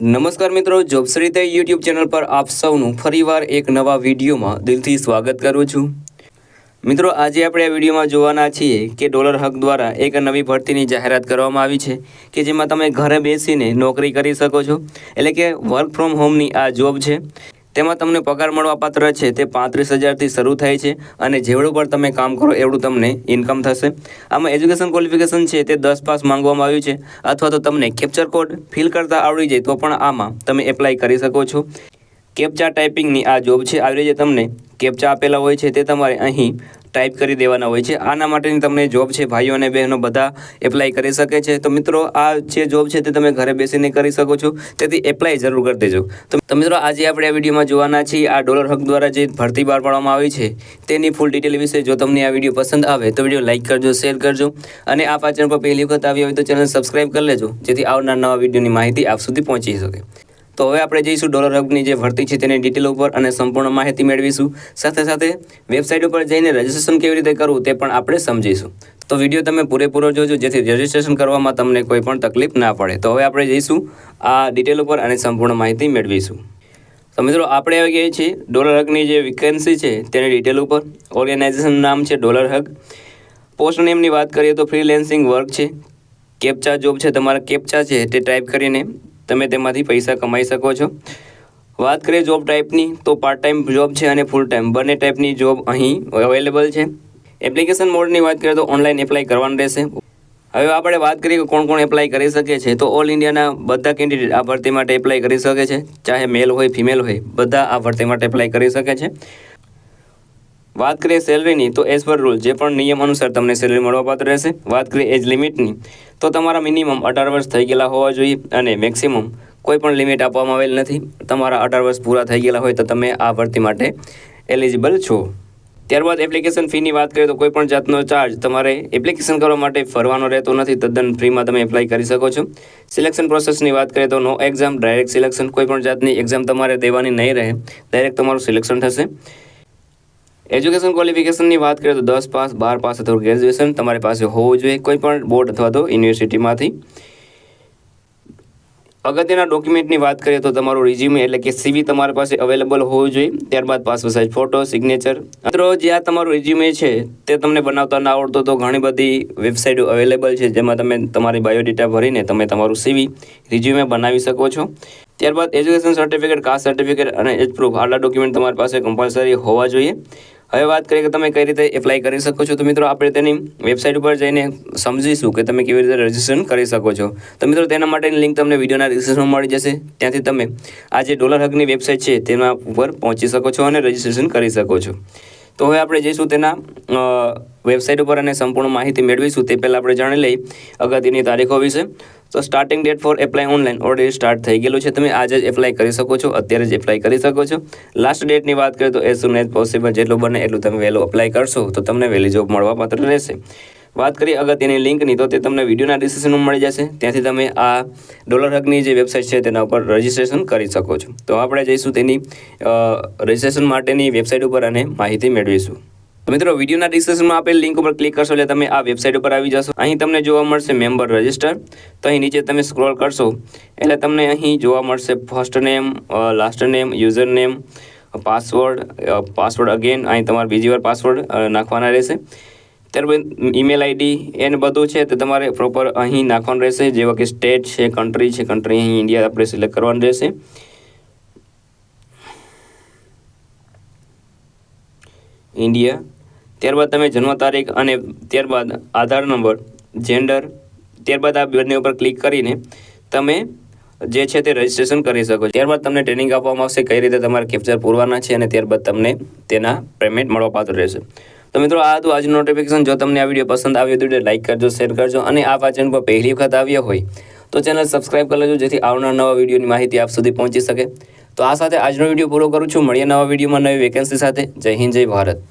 નમસ્કાર મિત્રો, જોબશ્રી તે યુટ્યુબ ચેનલ પર આપ સૌનું ફરીવાર એક નવા વિડીયોમાં દિલથી સ્વાગત કરું છું. મિત્રો, આજે આપણે આ વિડીયોમાં જોવાના છીએ કે ડોલર હક દ્વારા એક નવી ભરતીની જાહેરાત કરવામાં આવી છે કે જેમાં તમે ઘરે બેસીને નોકરી કરી શકો છો. એટલે કે વર્ક ફ્રોમ હોમની આ જોબ છે. તેમાં તમને પગાર મળવાપાત્ર છે તે પાંત્રીસ હજારથી શરૂ થાય છે અને જેવડું પણ તમે કામ કરો એવડું તમને ઇન્કમ થશે. આમાં એજ્યુકેશન ક્વોલિફિકેશન છે તે દસ પાસ માંગવામાં આવ્યું છે. અથવા તો તમને કેપ્ચર કોડ ફિલ કરતા આવડી જાય તો પણ આમાં તમે એપ્લાય કરી શકો છો. કેપ્ચા ટાઈપિંગની આ જોબ છે. આવી રીતે તમને કેપ્ચા આપેલા હોય છે તે તમારે અહીં ટાઈપ કરી દેવાના હોય છે. આના માટેની તમને જોબ છે, ભાઈઓ અને બહેનો બધા એપ્લાય કરી શકે છે. તો મિત્રો, આ જે જોબ છે તે તમે ઘરે બેસીને કરી શકો છો. તેથી એપ્લાય જરૂર કરી દેજો. તો મિત્રો, આજે આપણે આ વિડીયોમાં જોવાના છીએ આ ડોલર હક દ્વારા જે ભરતી બહાર પાડવામાં આવી છે, તેની ફૂલ ડિટેલ વિશે જો તમને આ વીડિયો પસંદ આવે તો વીડિયો લાઇક કરજો શેર કરજો અને આ ચેનલ પર પહેલી વખત આવી હોય તો ચેનલ સબસ્ક્રાઇબ કરી લેજો, જેથી આવનાર નવા વિડીયોની માહિતી આપ સુધી પહોંચી શકે. તો હવે આપણે જઈશું ડોલર હબની જે ભરતી છે તેની ડિટેલ ઉપર અને સંપૂર્ણ માહિતી મેળવીશું. સાથે સાથે વેબસાઇટ ઉપર જઈને રજિસ્ટ્રેશન કેવી રીતે કરવું તે પણ આપણે સમજીશું. તો વીડિયો તમે પૂરેપૂરો જોજો, જેથી રજિસ્ટ્રેશન કરવામાં તમને કોઈ પણ તકલીફ ના પડે. તો હવે આપણે જઈશું આ ડિટેલ ઉપર અને સંપૂર્ણ માહિતી મેળવીશું. તો મિત્રો, આપણે આવી ગયા છીએ ડોલર હકની જે વેકેન્સી છે તેની ડિટેલ ઉપર. ઓર્ગેનાઇઝેશન નામ છે ડોલર હક પોસ્ટ નેમની વાત કરીએ તો ફ્રીલેન્સિંગ વર્ક છે. કેપ્ચા જોબ છે, તમારા કેપ્ચા છે તે ટાઈપ કરીને તમે તેમાંથી પૈસા કમાઈ શકો છો. વાત કરીએ જોબ ટાઈપની તો પાર્ટ ટાઈમ જોબ છે અને ફૂલ ટાઈમ બંને ટાઈપની જોબ અહીં અવેલેબલ છે. એપ્લિકેશન મોડની વાત કરીએ તો ઓનલાઈન એપ્લાય કરવાનું રહેશે. હવે આપણે વાત કરીએ કે કોણ કોણ એપ્લાય કરી શકે છે. તો ઓલ ઇન્ડિયાના બધા કેન્ડિડેટ આ ભરતી માટે એપ્લાય કરી શકે છે. ચાહે મેલ હોય ફિમેલ હોય, બધા આ ભરતી માટે એપ્લાય કરી શકે છે. વાત કરીએ સેલરીની, તો એઝ પર રૂલ જે પણ નિયમ અનુસાર તમને સેલરી મળવાપાત્ર રહેશે, વાત કરીએ એજ લિમિટની તો તમારા મિનિમમ અઢાર વર્ષ થઈ ગયેલા હોવા જોઈએ અને મેક્સિમમ કોઈ પણ લિમિટ આપવામાં આવેલ નથી. તમારા અઢાર વર્ષ પૂરા થઈ ગયેલા હોય તો તમે આ ભરતી માટે એલિજિબલ છો. ત્યારબાદ એપ્લિકેશન ફીની વાત કરીએ તો કોઈ પણ જાતનો ચાર્જ તમારે એપ્લિકેશન કરવા માટે ફરવાનો રહેતો નથી, તદ્દન ફ્રીમાં તમે એપ્લાય કરી શકો છો. સિલેક્શન પ્રોસેસની વાત કરીએ તો નો એક્ઝામ ડાયરેક્ટ સિલેક્શન કોઈ પણ જાતની એક્ઝામ તમારે દેવાની નહીં રહે ડાયરેક્ટ તમારું સિલેક્શન થશે. એજ્યુકેશન ક્વોલિફિકેશનની વાત કરીએ તો દસ પાસ, બાર પાસ અથવા ગ્રેજ્યુએશન તમારી પાસે હોવું જોઈએ કોઈ પણ બોર્ડ અથવા તો યુનિવર્સિટીમાંથી અગત્યના ડોક્યુમેન્ટની વાત કરીએ તો તમારું રિઝ્યુમે એટલે કે સીવી તમારી પાસે અવેલેબલ હોવું જોઈએ, ત્યારબાદ પાસપોર્ટ સાઇઝ ફોટો સિગ્નેચર મિત્રો આ તમારું રિઝ્યુમે છે, તે તમને બનાવતા ના આવડતો તો ઘણી બધી વેબસાઇટો અવેલેબલ છે, જેમાં તમે તમારી બાયોડેટા ભરીને તમે તમારું સીવી રિઝ્યુમે બનાવી શકો છો. ત્યારબાદ એજ્યુકેશન સર્ટિફિકેટ કાસ્ટ સર્ટિફિકેટ અને એજ પ્રૂફ આટલા ડોક્યુમેન્ટ તમારી પાસે કમ્પલસરી હોવા જોઈએ. હવે વાત કરીએ કે તમે કઈ રીતે એપ્લાય કરી શકો છો. તો મિત્રો, આપણે તેની વેબસાઇટ ઉપર જઈને સમજીશું કે તમે કેવી રીતે રજિસ્ટ્રેશન કરી શકો છો. તો મિત્રો, તેના માટેની લિંક તમને વિડીયોના ડિસ્ક્રિપ્શનમાં મળી જશે. ત્યાંથી તમે આ જે ડોલર હકની વેબસાઇટ છે, તેના ઉપર પહોંચી શકો છો અને રજિસ્ટ્રેશન કરી શકો છો. તો હવે આપણે જઈશું તેના વેબસાઇટ ઉપર અને સંપૂર્ણ માહિતી મેળવીશું, તે પહેલાં આપણે જાણી લઈ અગત્યની તારીખો વિશે. તો starting date for apply online already start થઈ ગયેલું છે. તમે આજે જ એપ્લાય કરી શકો છો, અત્યારે જ એપ્લાય કરી શકો છો. લાસ્ટ ડેટની વાત કરીએ તો એઝ સુન એઝ પોસિબલ જેટલું બને એટલું તમે વહેલું એપ્લાય કરશો, તો તમને વહેલી જોબ મળવા પાત્ર રહેશે. વાત કરીએ અગત્યની લિંકની તો તે તમને વિડીયોના ડિસ્ક્રિપ્શનમાં મળી જશે. ત્યાંથી તમે આ ડોલર હકની જે વેબસાઇટ છે તેના ઉપર રજિસ્ટ્રેશન કરી શકો છો. તો આપણે જઈશું તેની રજિસ્ટ્રેશન માટેની વેબસાઇટ ઉપર અને માહિતી મેળવીશું. તો મિત્રો, વિડીયોના ડિસ્ક્રિપ્શનમાં આપેલ લિંક ઉપર ક્લિક કરશો એટલે તમે આ વેબસાઇટ ઉપર આવી જશો. અહીં તમને જોવા મળશે મેમ્બર રજિસ્ટર તો અહીં નીચે તમે સ્ક્રોલ કરશો એટલે તમને અહીં જોવા મળશે first name last name user name password password again અહીં તમારે બીજી વાર પાસવર્ડ નાખવાના રહેશે. ત્યારબાદ ઈમેલ આઈડી એને બધું છે તો તમારે પ્રોપર અહીં નાખવાનું રહેશે. જેવા કે સ્ટેટ છે કન્ટ્રી છે કન્ટ્રી અહીં ઇન્ડિયા આપણે સિલેક્ટ કરવાનું રહેશે. ઇન્ડિયા ત્યારબાદ તમે જન્મ તારીખ અને ત્યારબાદ આધાર નંબર જેન્ડર ત્યારબાદ આ બંને ઉપર ક્લિક કરીને તમે જે છે તે રજિસ્ટ્રેશન કરી શકો. ત્યારબાદ તમને ટ્રેનિંગ આપવામાં આવશે કઈ રીતે તમારે કેપ્ચર પૂરવાના છે અને ત્યારબાદ તમને તેના પેમેન્ટ મળવાપાત્ર રહેશે. તો મિત્રો, આ હતું આજનું નોટિફિકેશન જો તમને આ વીડિયો પસંદ આવ્યો તો લાઈક કરજો શેર કરજો અને આ વાંચન પર પહેલી વખત આવ્યા હોય તો ચેનલ સબસ્ક્રાઇબ કરી લેજો, જેથી આવનાર નવા વિડીયોની માહિતી આપ સુધી પહોંચી શકે. તો આ સાથે આજનો વીડિયો પૂરો કરું છું. મળીએ નવા વિડીયોમાં નવી વેકેન્સી સાથે. જય હિન્દ, જય ભારત.